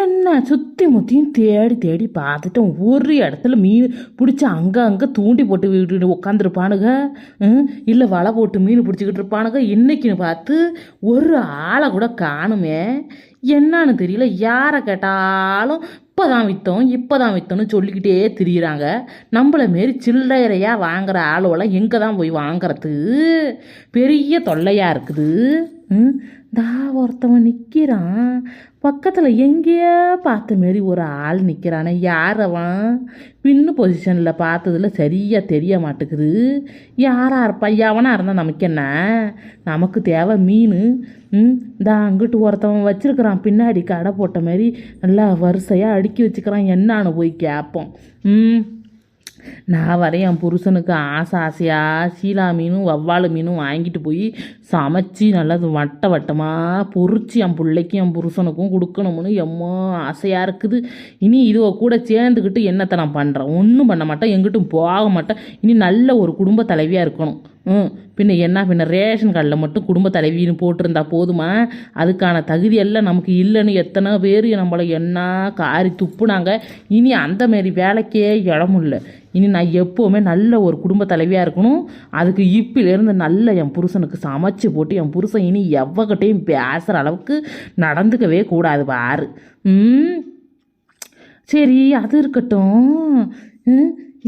என்ன சுற்றி முற்றியும் தேடி தேடி பார்த்துட்டோம். ஒரு இடத்துல மீன் பிடிச்சி அங்கே அங்கே தூண்டி போட்டு விட்டு உட்காந்துருப்பானுங்க இல்லை வலை போட்டு மீன் பிடிச்சிக்கிட்டு இருப்பானுங்க. இன்னைக்குன்னு பார்த்து ஒரு ஆளை கூட காணுமே. என்னன்னு தெரியல. யாரை கேட்டாலும் இப்போ தான் விற்றோம் இப்போ தான் விற்றோன்னு சொல்லிக்கிட்டே திரியிறாங்க. நம்மளை மாரி சில்லறையாக வாங்குகிற ஆளுவெல்லாம் எங்கே தான் போய் வாங்குறது? பெரிய தொல்லையாக இருக்குது. தா ஒருத்தவன் நிற்கிறான் பக்கத்தில் எங்கேயோ பார்த்த மாரி ஒரு ஆள் நிற்கிறானே யார் அவன் பின்னு பொசிஷனில் பார்த்ததுல சரியாக தெரிய மாட்டேங்குது. யாராக இருப்பான் எவனாக இருந்தால் நமக்கு என்ன? நமக்கு தேவை மீன். ம்? அங்கிட்டு ஒருத்தவன் வச்சுருக்கிறான். பின்னாடி கடை போட்ட மாரி நல்லா வரிசையாக அடுக்கி வச்சுக்கிறான் என்னான்னு போய் கேட்போம். ம். நான் வர என் புருஷனுக்கு ஆசை ஆசையாக சீலா மீனும் வவ்வாழு மீனும் வாங்கிட்டு போய் சமைச்சு நல்லா வட்ட வட்டமாக பொறிச்சு என் பிள்ளைக்கும் என் புருஷனுக்கும் கொடுக்கணும்னு எம்மோ ஆசையாக இருக்குது. இனி இதுவ கூட சேர்ந்துக்கிட்டு என்னத்தை நான் பண்ணுறேன் ஒன்றும் பண்ண மாட்டேன். எங்கிட்டும் போக மாட்டேன். இனி நல்ல ஒரு குடும்ப தலைவியாக இருக்கணும். ம். பின்ன என்ன பின்ன ரேஷன் கார்டில் மட்டும் குடும்ப தலைவின்னு போட்டிருந்தா போதுமா? அதுக்கான தகுதி எல்லாம் நமக்கு இல்லைன்னு எத்தனை பேர் நம்மளை என்ன காரி துப்புனாங்க. இனி அந்தமாரி வேலைக்கே இடமும் இல்லை இனி நான் எப்போவுமே நல்ல ஒரு குடும்ப தலைவியாக இருக்கணும். அதுக்கு இப்பிலேருந்து நல்ல என் புருஷனுக்கு சமைச்சு போட்டு என் புருஷன் இனி எவ்வகிட்டையும் பேசுகிற அளவுக்கு நடந்துக்கவே கூடாது பாரு. ம். சரி அது இருக்கட்டும்.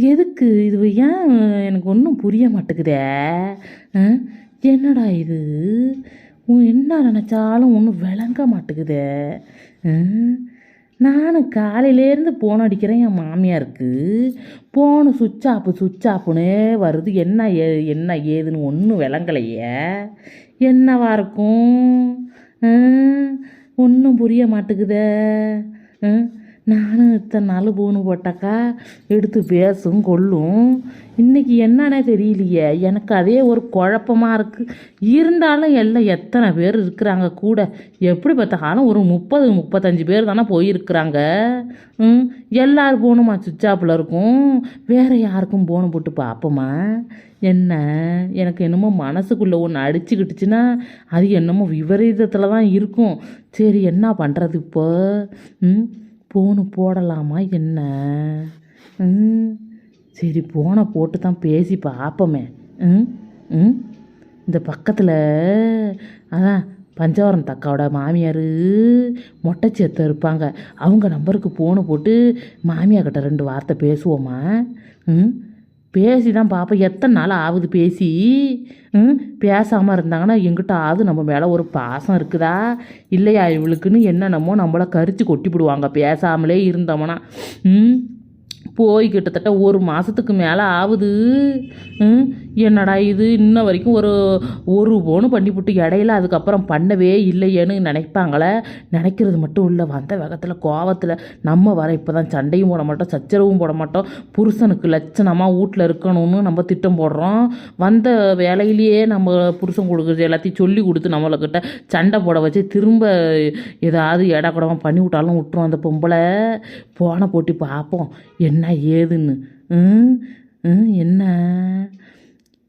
எதுக்கு இது? ஏன் எனக்கு ஒன்றும் புரிய மாட்டேங்குதே? என்னடா இது? என்ன நினச்சாலும் ஒன்றும் விளங்க மாட்டேங்குதே. நானும் காலையிலேருந்து ஃபோன் அடிக்கிறேன் என் மாமியாருக்கு. ஃபோனு சுவிட்ச் ஆப்பு சுவிட்ச் ஆப்புனே வருது. என்ன ஏ என்ன ஏதுன்னு ஒன்றும் விளங்கலையே. என்னவா இருக்கும்? ஒன்றும் புரிய மாட்டேங்குதே. ஆ? நானும் இத்தனை நாள் போன்னு போட்டாக்கா எடுத்து பேசும் கொள்ளும் இன்றைக்கி என்னன்னே தெரியலையே. எனக்கு அதே ஒரு குழப்பமாக இருக்குது இருந்தாலும் எல்லாம் எத்தனை பேர் இருக்கிறாங்க கூட. எப்படி பார்த்தாலும் ஒரு முப்பது முப்பத்தஞ்சு பேர் தானே போயிருக்கிறாங்க. ம் எல்லாரும் போகணுமா சுவிட்ச் ஆப்பில் இருக்கும். வேறு யாருக்கும் போன போட்டு பார்ப்போமா? என்ன? எனக்கு என்னமோ மனசுக்குள்ளே ஒன்று அடிச்சுக்கிட்டுச்சுன்னா அது என்னமோ விபரீதத்தில் தான் இருக்கும். சரி என்ன பண்ணுறது இப்போ? ம் ஃபோனு போடலாமா என்ன? ம் சரி ஃபோனை போட்டு தான் பேசி பார்ப்போமே ம் ம். இந்த பக்கத்தில் அதான் பஞ்சவரம் தக்காவோட மாமியார் மொட்டைச்சேத்த இருப்பாங்க. அவங்க நம்பருக்கு ஃபோனு போட்டு மாமியார்கிட்ட ரெண்டு வார்த்தை பேசுவோமா? ம் பேசி தான் பார்ப்போம் எத்தனை நாள் ஆகுது பேசி? ம் பேசாமல் இருந்தாங்கன்னா எங்கிட்ட ஆகுது நம்ம மேலே ஒரு பாசம் இருக்குதா? இல்லையா இவளுக்குன்னு என்னென்னமோ நம்மளை கரித்து கொட்டி விடுவாங்க பேசாமலே இருந்தோம்னா. ம் போய் கிட்டத்தட்ட ஒரு மாதத்துக்கு மேலே ஆகுது என்னடா இது? இன்ன வரைக்கும் ஒரு ஒரு போனு பண்ணிவிட்டு இடையில அதுக்கப்புறம் பண்ணவே இல்லையேன்னு நினைப்பாங்களே. நினைக்கிறது மட்டும் இல்லை வந்த வேகத்தில் கோவத்தில் நம்ம வர இப்போ தான் சண்டையும் போட மாட்டோம் சச்சரவும் போட மாட்டோம். புருஷனுக்கு லட்சணமாக வீட்டில் இருக்கணும்னு நம்ம திட்டம் போடுறோம். வந்த வேலையிலேயே நம்ம புருஷன் கொடுக்குறது எல்லாத்தையும் சொல்லி கொடுத்து நம்மளுக்கிட்ட சண்டை போட வச்சு திரும்ப ஏதாவது எடா கூடமாக பண்ணி விட்டாலும் விட்டுரும் அந்த பொம்பளை. போன போட்டி பார்ப்போம் என்ன ஏதுன்னு? ம், ம், என்ன?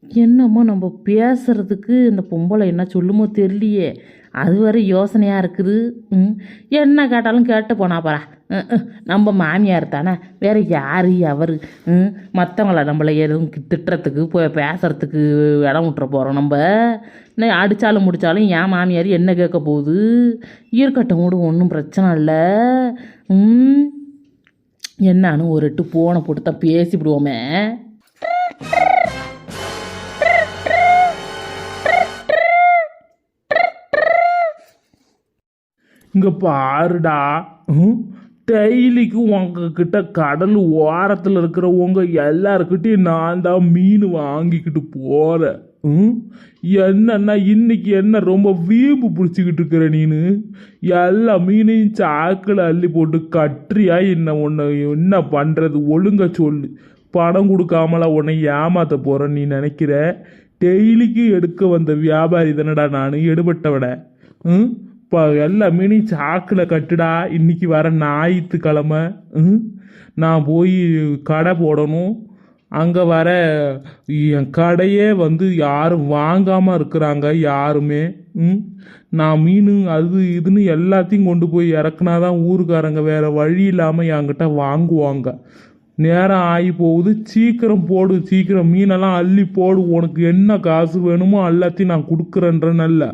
என்னமோ நம்ம பேசுறதுக்கு இந்த பொம்பளை என்ன சொல்லுமோ தெரியலையே. அது வரை யோசனையாக இருக்குது. ம் என்ன கேட்டாலும் கேட்டு போனா பாரா. நம்ம மாமியார் தானே. வேறு யார் அவர் ம் மற்றவங்கள நம்மளை எதுவும் திட்டுறதுக்கு போய் பேசுகிறதுக்கு இடம் விட்டுற போகிறோம் நம்ம. என்ன அடித்தாலும் முடித்தாலும் என் மாமியார் என்ன கேட்க போகுது? இருக்கட்டும் கூட ஒன்றும் பிரச்சனை இல்லை. ம் என்னான்னு ஒரு எட்டு போனை போட்டு தான் பேசிவிடுவோமே. இங்கே பாருடா. டெய்லிக்கும் உங்ககிட்ட கடல் ஓரத்தில் இருக்கிறவங்க எல்லாருக்கிட்டையும் நான் தான் மீன் வாங்கிக்கிட்டு போகிறேன் ம்? என்னன்னா இன்னைக்கு என்ன ரொம்ப வீம்பு பிடிச்சிக்கிட்டு இருக்கிற நீனு? எல்லா மீனையும் சாக்கில் அள்ளி போட்டு கட்டுறியா என்ன உன்னை? என்ன பண்ணுறது ஒழுங்க சொல்லு. பணம் கொடுக்காமல உன்னை ஏமாத்த போகிறேன் நீ நினைக்கிற? டெய்லிக்கு எடுக்க வந்த வியாபாரி தானடா நான்? எடுபட்டவனை. ம்? இப்போ எல்லா மீனையும் சாக்கில் கட்டுடா இன்னைக்கு வர ஞாயிற்றுக்கிழமை ம்? நான் போய் கடை போடணும். அங்கே வர என் கடையே வந்து யாரும் வாங்காமல் இருக்கிறாங்க யாருமே ம்? நான் மீன் அது இதுன்னு எல்லாத்தையும் கொண்டு போய் இறக்குனாதான் ஊருக்காரங்க வேறு வழி இல்லாமல் என்கிட்ட வாங்குவாங்க. நேரம் ஆகி போகுது சீக்கிரம் போடு சீக்கிரம் மீனெல்லாம் அள்ளி போடு உனக்கு என்ன காசு வேணுமோ எல்லாத்தையும் நான் கொடுக்குறேன்றனல்ல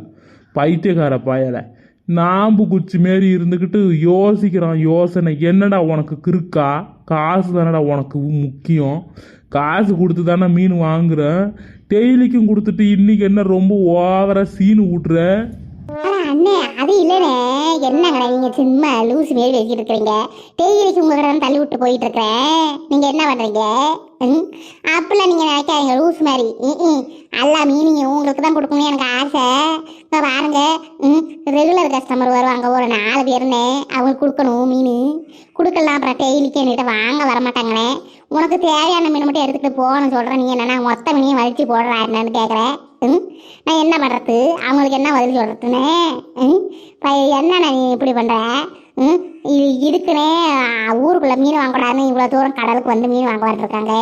பைத்தியக்கார பயலை. நாம்பு குச்சி மாரி இருந்துக்கிட்டு யோசிக்கிறான் யோசனை. என்னடா உனக்கு கிறுக்கா? காசு தானடா உனக்கு முக்கியம். காசு கொடுத்து தானே மீன் வாங்குறேன் டெய்லிக்கும் கொடுத்துட்டு இன்றைக்கி என்ன ரொம்ப ஓவராக சீனு விட்ற ஆனா அண்ணே அது இல்லைண்ணே. என்ன கடை நீங்கள் சும்மா லூஸ் மாரி பேசிட்டு இருக்கிறீங்க தேயிலைக்கு உங்கள் கடை தள்ளி விட்டு போயிட்டு இருக்கிறேன் நீங்கள் என்ன பண்ணுறீங்க ம்? அப்பெல்லாம் நீங்கள் நினைக்காதீங்க லூஸ் மாதிரி. ம், ம். எல்லா மீனிங்க உங்களுக்கு தான் கொடுக்கணும்னு எனக்கு ஆசை. இப்போ பாருங்க. ம் ரெகுலர் கஸ்டமர் வருவாங்க. ஒரு நாலு பேருன்னு அவங்களுக்கு கொடுக்கணும் மீன். கொடுக்கலாம் அப்புறம் டெய்லிக்கு என்கிட்ட வாங்க வரமாட்டாங்களே உனக்கு தேவையான மீன் மட்டும் எடுத்துகிட்டு போகணும்னு சொல்கிறேன் நீ என்னென்னா மொத்த மீனையும் வலிச்சு போடுறா என்னன்னு கேட்குறேன். ம்? நான் என்ன பண்ணுறது அவங்களுக்கு என்ன பதில் சொல்கிறதுன்னு ம்? இப்போ என்னண்ணா நீ இப்படி பண்ணுற ம்? இது இதுக்குன்னே ஊருக்குள்ளே மீன் வாங்கக்கூடாதுன்னு இவ்வளோ தூரம் கடலுக்கு வந்து மீன் வாங்க வந்துருக்காங்க.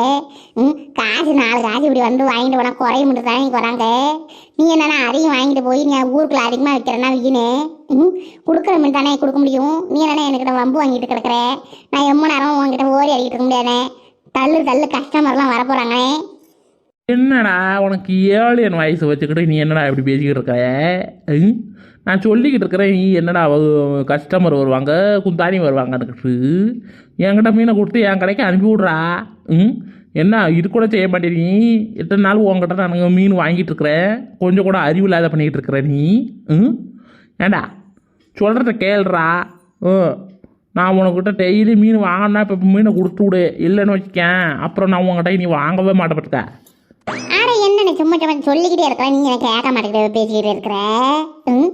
ம்? காசு நாலு காசு இப்படி வந்து வாங்கிட்டு போனால் குறைய மட்டும் தானே வராங்க? நீ என்னன்னா அதையும் வாங்கிட்டு போய் நீ ஊருக்குள்ளே அதிகமாக விற்கிறேன்னா வீணு? ம்? கொடுக்குற மீன் தானே கொடுக்க முடியும்? நீ என்னென்னா என்கிட்ட வம்பு வாங்கிட்டு கிடக்குற? நான் எம்ம நேரம் உங்ககிட்ட ஓடி அடிக்கிட்டு இருக்க முடியாதே? தள்ளு தள்ளு கஸ்டமர்லாம் வரப்போகிறாங்க என்னடா உனக்கு ஏழியன் வயசு வச்சுக்கிட்டு நீ என்னடா இப்படி பேசிக்கிட்டு இருக்க? ம்? நான் சொல்லிக்கிட்டு இருக்கிறேன் நீ என்னடா கஸ்டமர் வருவாங்க குந்தாணி வருவாங்கன்னுக்கிட்டு என்கிட்ட மீனை கொடுத்து என் கடைக்கு அனுப்பி விட்றா? ம்? என்ன இது கூட செய்ய மாட்டேன் நீ. எத்தனை நாள் உங்ககிட்ட நான் மீன் வாங்கிட்டு இருக்கிறேன். கொஞ்சம் கூட அறிவு இல்லாத பண்ணிக்கிட்டு இருக்கிற நீ. ம்? ஏண்டா? சொல்கிறத கேள்றா. ம் நான் உனக்கிட்ட டெய்லி மீன் வாங்கினா இப்போ மீனை கொடுத்து விடு. இல்லைன்னு வச்சுக்கேன். அப்புறம் நான் உங்ககிட்ட நீ வாங்கவே மாட்டேப்பட்ட ஆட என்ன சும்மா சும்மா சொல்லிக்கிட்டே இருக்கிற நீ எனக்கு கேட்க மாட்டேங்கிற பேசிக்கிட்டு இருக்கிற? ம்?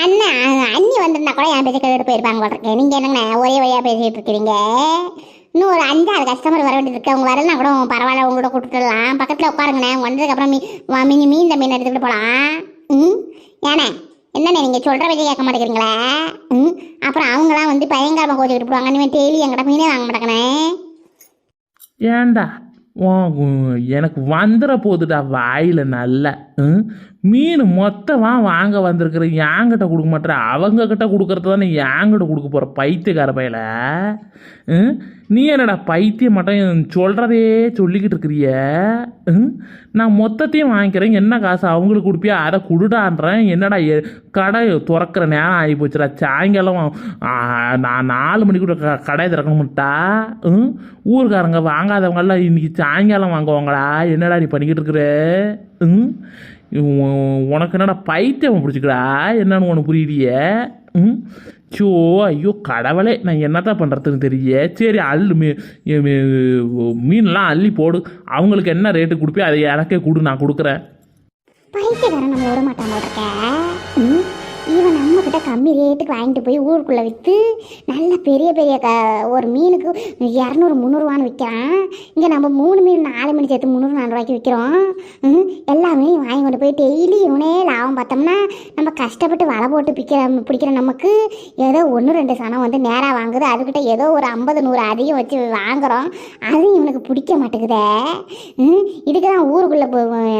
அண்ணன் அண்ணி வந்திருந்தா கூட என் பேச கேட்டு போயிருப்பாங்க போல இருக்கேன் நீங்கள் என்னங்க ஒரே வழியாக பேசிக்கிட்டு இருக்கிறீங்க? இன்னும் ஒரு அஞ்சாறு கஸ்டமர் வர வேண்டியது இருக்கு. அவங்க வரலனா கூட பரவாயில்ல உங்களோட கொடுத்துடலாம் பக்கத்தில் உட்காருங்கண்ணே. அவங்க வந்ததுக்கப்புறம் மீ மீன் மீன் இந்த மீன் எடுத்துக்கிட்டு போகலாம் ம்? ஏண்ணே என்னண்ணே நீங்கள் சொல்கிற வச்சு கேட்க மாட்டேங்கிறீங்களே? ம்? அப்புறம் அவங்களாம் வந்து பயங்கரமாக கோச்சிக்கிட்டு போடுவாங்க. இனிமேல் டெய்லி எங்கிட்ட மீனே வாங்க மாட்டேங்கண்ணே. ஏண்டா எனக்கு வந்துட போகுதுடா வாயில் நல்ல ம்? மீன் மொத்தமாக வாங்க வந்திருக்கிற என்கிட்ட கொடுக்க மாட்டேற. அவங்க கிட்ட கொடுக்கறது தானே என்கிட்ட கொடுக்க போகிற பைத்தியக்கார பையில? ம்? நீ என்னடா பைத்தியம் மட்டும் சொல்கிறதே சொல்லிக்கிட்டு இருக்கிறிய? ம்? நான் மொத்தத்தையும் வாங்கிக்கிறேன். என்ன காசு? அவங்களுக்கு கொடுப்பியா? அதை கொடுடான்றேன். என்னடா எ- கடை திறக்கிற நேரம் ஆகி போச்சுடா. சாயங்காலம் நான் நாலு மணிக்கு க கடை திறக்கணும்ட்டா? ம்? ஊருக்காரங்க வாங்காதவங்களாம் இன்றைக்கி சாயங்காலம் வாங்குவாங்களா? என்னடா நீ பண்ணிக்கிட்டு இருக்கிற? ம்? உனக்கு என்னடா பைத்தியம் பிடிச்சிக்கடா என்னன்னு உனக்கு புரியலையே. ம்? சோ ஐயோ கடவுளே நான் என்னத்தான் பண்ணுறதுன்னு தெரிய சரி அள்ளு மீ மீன்லாம் அள்ளி போடு. அவங்களுக்கு என்ன ரேட்டு கொடுப்பே அதை எனக்கே கொடு நான் கொடுக்குறேன். பைத்தியக்காரன் நம்ம விட மாட்டான் இவன் நம்ம கிட்ட கம்மி ரேட்டுக்கு வாங்கிட்டு போய் ஊருக்குள்ளே விற்று நல்ல பெரிய பெரிய க ஒரு மீனுக்கு இரநூறு முந்நூறுவான்னு விற்கிறான் இங்கே நம்ம மூணு மீன் நாலு மீன் சேர்த்து முந்நூறு நாலு ரூபாய்க்கு விற்கிறோம் ம், எல்லா மீனையும் வாங்கி கொண்டு போய் டெய்லி இவனே லாபம் பார்த்தோம்னா நம்ம கஷ்டப்பட்டு வலை போட்டு பிக்கிற பிடிக்கிற நமக்கு ஏதோ ஒன்று ரெண்டு சனம் வந்து நேராக வாங்குது. அதுக்கிட்ட ஏதோ ஒரு ஐம்பது நூறு அதிகம் வச்சு வாங்குறோம். அதுவும் இவனுக்கு பிடிக்க மாட்டேங்குதே. இதுக்கு தான் ஊருக்குள்ளே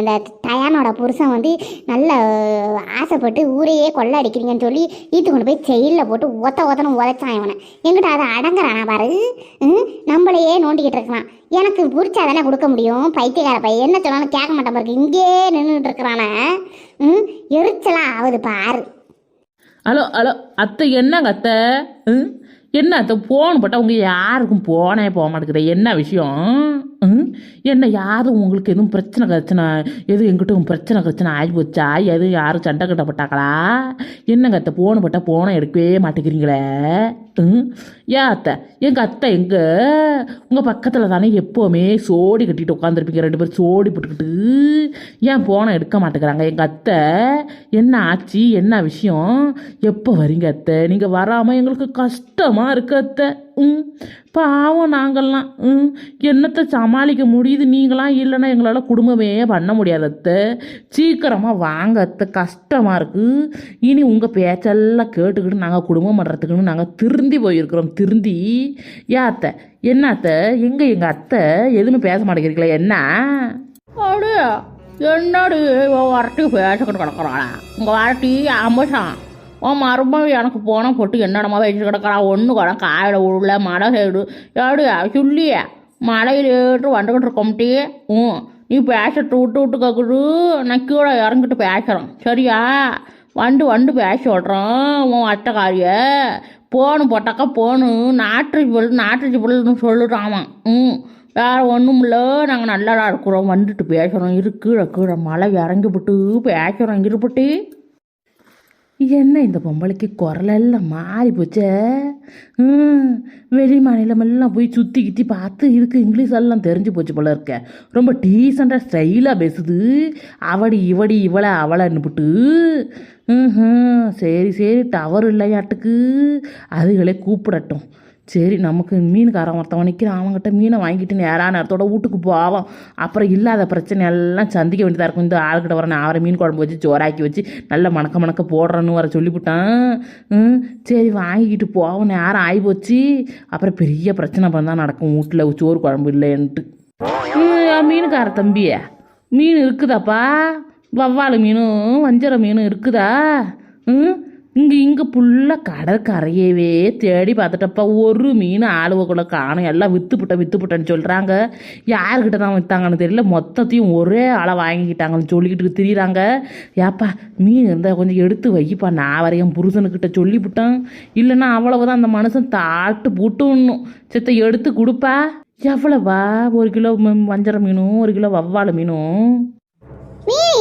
இந்த டயானோட புருஷன் வந்து நல்ல ஆசைப்பட்டு ஊரையே கொள்ள அடிக்கிறீங்கன்னு சொல்லி ஈட்டு கொண்டு போய் செயலில் போட்டு ஒத்த ஒத்தனை உதைச்சான் இவனை. எங்கிட்ட அதை அடங்குறானா பாரு? நம்மளையே நோண்டிக்கிட்டு இருக்கலாம் எனக்கு புரிச்சா தானே கொடுக்க முடியும்? பைத்தியக்கார பையன். என்ன சொன்னாலும் கேட்க மாட்டேன் பாருக்கு இங்கே நின்றுட்டு இருக்கிறானே. ம்? எரிச்சலா ஆகுது பாரு. ஹலோ ஹலோ அத்தை என்னங்க அத்தை? ம்? என்ன அத்தை போன் போட்டால் உங்கள் யாருக்கும் போனே போக மாட்டேங்குது என்ன விஷயம்? ம்? என்ன யாரும் உங்களுக்கு எதுவும் பிரச்சனை கச்சனை எதுவும் எங்கிட்ட பிரச்சனை கச்சனை ஆகி போச்சா? எதுவும் யாரும் சண்டை கட்டப்பட்டாங்களா என்னங்க அத்தை போன் போட்டால் போனை எடுக்கவே மாட்டேங்கிறீங்களே? ம். ஏன் அத்தை? எங்கள் அத்தை எங்கே? உங்கள் பக்கத்தில் தானே எப்போவுமே சோடி கட்டிட்டு உட்காந்துருப்பீங்க ரெண்டு பேரும் சோடி போட்டுக்கிட்டு. ஏன் போனை எடுக்க மாட்டேங்கிறாங்க? எங்கள் அத்தை என்ன ஆச்சு? என்ன விஷயம்? எப்போ வரீங்க அத்தை? நீங்கள் வராமல் எங்களுக்கு கஷ்டமாக கஷ்டமாக இருக்கு அத்தை. ம் பாவம் நாங்கள்லாம் ம் என்னத்தை சமாளிக்க முடியுது? நீங்களாம் இல்லைன்னா எங்களால் குடும்பமே பண்ண முடியாது சீக்கிரமாக வாங்கத்த கஷ்டமாக இருக்குது இனி உங்கள் பேச்செல்லாம் கேட்டுக்கிட்டு நாங்கள் குடும்பம் பண்ணுறதுக்குன்னு நாங்கள் திருந்தி போயிருக்கிறோம். திருந்தி. ஏன் அத்தை. என்ன எங்கே எங்கள் அத்தை? எதுவுமே பேச மாட்டேங்கிறீங்களா என்ன? அப்படியா என்னடி வரட்டி பேசிக்கிட்டு கிடக்குறாளா? உங்கள் வரட்டி அம்பசான் உன் மருமக எனக்கு போன போட்டு என்னடமா வச்சு கிடக்குறா. ஒன்று கூட காயில் உள்ள மழை சைடு ஏடு சொல்லிய. மழையிலேட்டு வந்துக்கிட்டு இருக்கோம்ட்டி ம் நீ பேசுறது விட்டு விட்டு கேட்குது நான் கீழே இறங்கிட்டு பேசுகிறேன் சரியா? வந்து வந்து பேச விட்றோம் உன் அட்டைக்காரிய போனு போட்டாக்கா போனு நாட்டு பொருள் நாட்டு பொருள்னு சொல்லுறாமா ம் வேற ஒன்றும் இல்லை நாங்கள் நல்லா இருக்கிறோம். வந்துட்டு பேசுகிறோம் இரு கீழே கீழே. மழை இறங்கி விட்டு பேசுகிறோம் இருப்பட்டு. என்ன இந்த பொம்பளைக்கு குரலெல்லாம் மாறி போச்சே? வெளி மாநிலமெல்லாம் போய் சுற்றி கித்தி பார்த்து இதுக்கு இங்கிலீஷ் எல்லாம் தெரிஞ்சு போச்சு போல இருக்க. ரொம்ப டீசெண்டாக ஸ்டைலாக பேசுது. அவடி இவடி இவளை அவளைன்னுபிட்டு ம் சரி சரி. டவர் இல்லையாட்டுக்கு. அதுகளே கூப்பிடட்டும். சரி நமக்கு மீனுக்காரன் ஒருத்தவன் நிற்கிறான் அவங்ககிட்ட மீனை வாங்கிட்டு நேரான நேரத்தோட வீட்டுக்கு போவோம் அப்புறம் இல்லாத பிரச்சனை எல்லாம் சந்திக்க வேண்டியதாக இருக்கும். இந்த ஆளுக்கிட்ட வர நான் அவரை மீன் குழம்பு வச்சு ஜோராக்கி வச்சு நல்ல மணக்க மணக்க போடுறேன்னு வர சொல்லிவிட்டான். சரி வாங்கிக்கிட்டு போவோம் நேரம் ஆகி போச்சு அப்புறம் பெரிய பிரச்சனை பண்ணால் நடக்கும். வீட்டில் சோறு குழம்பு இல்லைன்ட்டு. மீனுக்கார தம்பி மீன் இருக்குதாப்பா? வவ்வாலு மீனும் வஞ்சர மீனும் இருக்குதா? ம் இங்கே இங்கே ஃபுல்லாக கடற்கரையவே தேடி பார்த்துட்டப்பா ஒரு மீன் ஆளுவக்குள்ள காணும். எல்லாம் விற்றுப்புட்ட விற்றுப்புட்டேன்னு சொல்கிறாங்க யாருக்கிட்ட தான் விற்றாங்கன்னு தெரியல. மொத்தத்தையும் ஒரே ஆளை வாங்கிக்கிட்டாங்கன்னு சொல்லிக்கிட்டு திரியிறாங்க. ஏப்பா மீன் இருந்தால் கொஞ்சம் எடுத்து வைப்பா. நான் வரையும் புருஷனுக்கிட்ட சொல்லிவிட்டேன் இல்லைன்னா அவ்வளவுதான் அந்த மனுஷன் தாட்டு புட்டுன்னும் சித்த எடுத்து கொடுப்பா. எவ்வளவா? ஒரு கிலோ ம- வஞ்சர மீனும் ஒரு கிலோ வவ்வாழை மீனும்.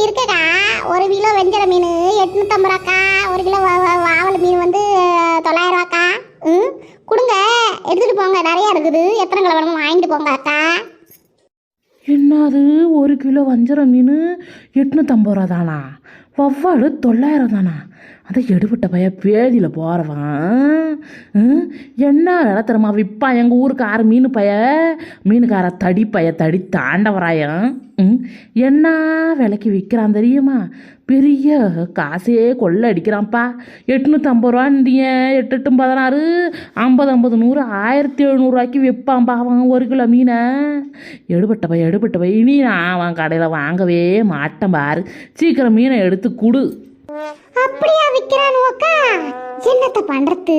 இருக்குக்கா. ஒரு கிலோ வெஞ்சர மீன் எட்நூத்தம்பது ரூபாக்கா ஒரு கிலோ வா- வாவல் மீன் வந்து தொள்ளாயிரம் ரூபாக்கா ம்? கொடுங்க. எடுத்துகிட்டு போங்க. நிறையா இருக்குது. எத்தனை கிலோ வேணுமோ வாங்கிட்டு போங்க அக்கா. என்னது? ஒரு கிலோ வஞ்சர மீன் எட்நூற்றம்பது ரூபா தானா வவ்வாடு தொள்ளாயிரம் தானா அதை எடுபட்ட பையன் பேதியில் போகிறவன் என்ன விலை தரமா விற்பா எங்கள் ஊருக்கு ஆறு மீன் பைய மீனுக்கார தடி பைய தடி தாண்டவராயன் ம், என்ன விலைக்கு விற்கிறான் தெரியுமா? பெரிய காசே கொள்ள அடிக்கிறான்ப்பா. எட்நூற்றம்பது ரூபாண்டிய எட்டு எட்டு பதினாறு ஐம்பது ஐம்பது நூறு ஆயிரத்தி எழுநூறுவாய்க்கு விற்பான்பா அவன் ஒரு கிலோ மீனை. எடுபட்ட பை எடுபட்ட பை இனி நான் அவன் கடையில் வாங்கவே மாட்டேன் பாரு. சீக்கிரம் மீனை எடுத்து கொடு. அப்படியா விற்கிறான் என்னத்தை பண்ணுறது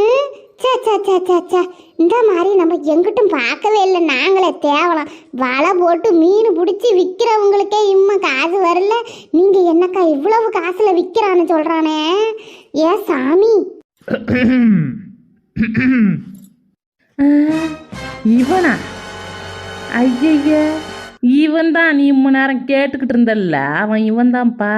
ம், ச்சே, ச்சே, சே சே ச்சே. இந்த மாதிரி நம்ம எங்கிட்டும் பார்க்கவே இல்லை. நாங்களே தேவலாம். வலை போட்டு மீன் பிடிச்சி விற்கிறவங்களுக்கே இம்மா காசு வரல. நீங்க என்னக்கா இவ்வளவு காசுல விற்கிறான்னு சொல்கிறானே ஏ சாமி. இவனா? ஐயய்ய இவன் தான் நீ இம்ம நேரம் கேட்டுக்கிட்டு இருந்தல்ல. அவன் இவன் தான்ப்பா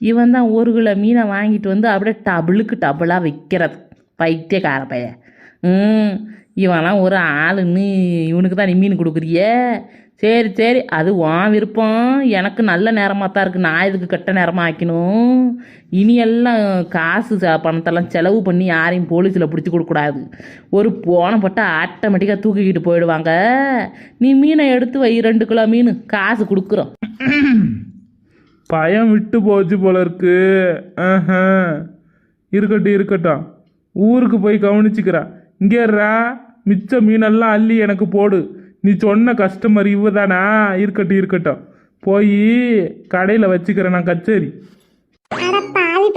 இவன் தான் ஒரு கிலோ மீனை வாங்கிட்டு வந்து அப்படியே டபுளுக்கு டபுளாக விற்கிறது பைத்தியக்கார பையன். ம் இவன்லாம் ஒரு ஆளுன்னு இவனுக்கு தான் நீ மீன் கொடுக்குறியே? சரி சரி. அது உன் விருப்பம். எனக்கு நல்ல நேரமாக தான் இருக்குது நான் இதுக்கு கெட்ட நேரமாக ஆக்கணும் இனி எல்லாம் காசு ச- பணத்தெல்லாம் செலவு பண்ணி யாரையும் போலீஸில் பிடிச்சி கொடுக்கக்கூடாது ஒரு போன போட்டால் ஆட்டோமேட்டிக்காக தூக்கிக்கிட்டு போயிடுவாங்க. நீ மீனை எடுத்து வை ரெண்டு கிலோ மீன். காசு கொடுக்குறோம். பயம் விட்டு போச்சு போல இருக்கு இருக்கட்டும் இருக்கட்டும். ஊருக்கு போய் கவனிச்சுக்கிறா. இங்கேறா மிச்ச மீனெல்லாம் அள்ளி எனக்கு போடு. நீ சொன்ன கஸ்டமர் இவ தானா இருக்கட்டும் இருக்கட்டும். போய் கடையில் வச்சுக்கிறேன் நான் கச்சேரி. பாவி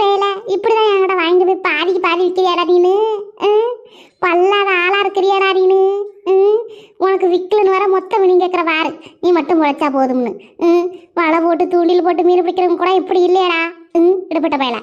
இப்படிதான் என்கிட்ட வாங்கி போய் பாதிக்கு பாதி விற்கிறியாடா நீனு? ம்? பல்லாத ஆளா இருக்கிறியாடா நீனு? ம்? உனக்கு விற்கலன்னு வர மொத்தம் மீன் கேட்குற வாரு. நீ மட்டும் உழைச்சா போதும்னு. ம் வலை போட்டு தூண்டில் போட்டு மீன் பிடிக்கிறவங்க கூட இப்படி இல்லையாடா. ம்? இடப்பட்ட பயலை.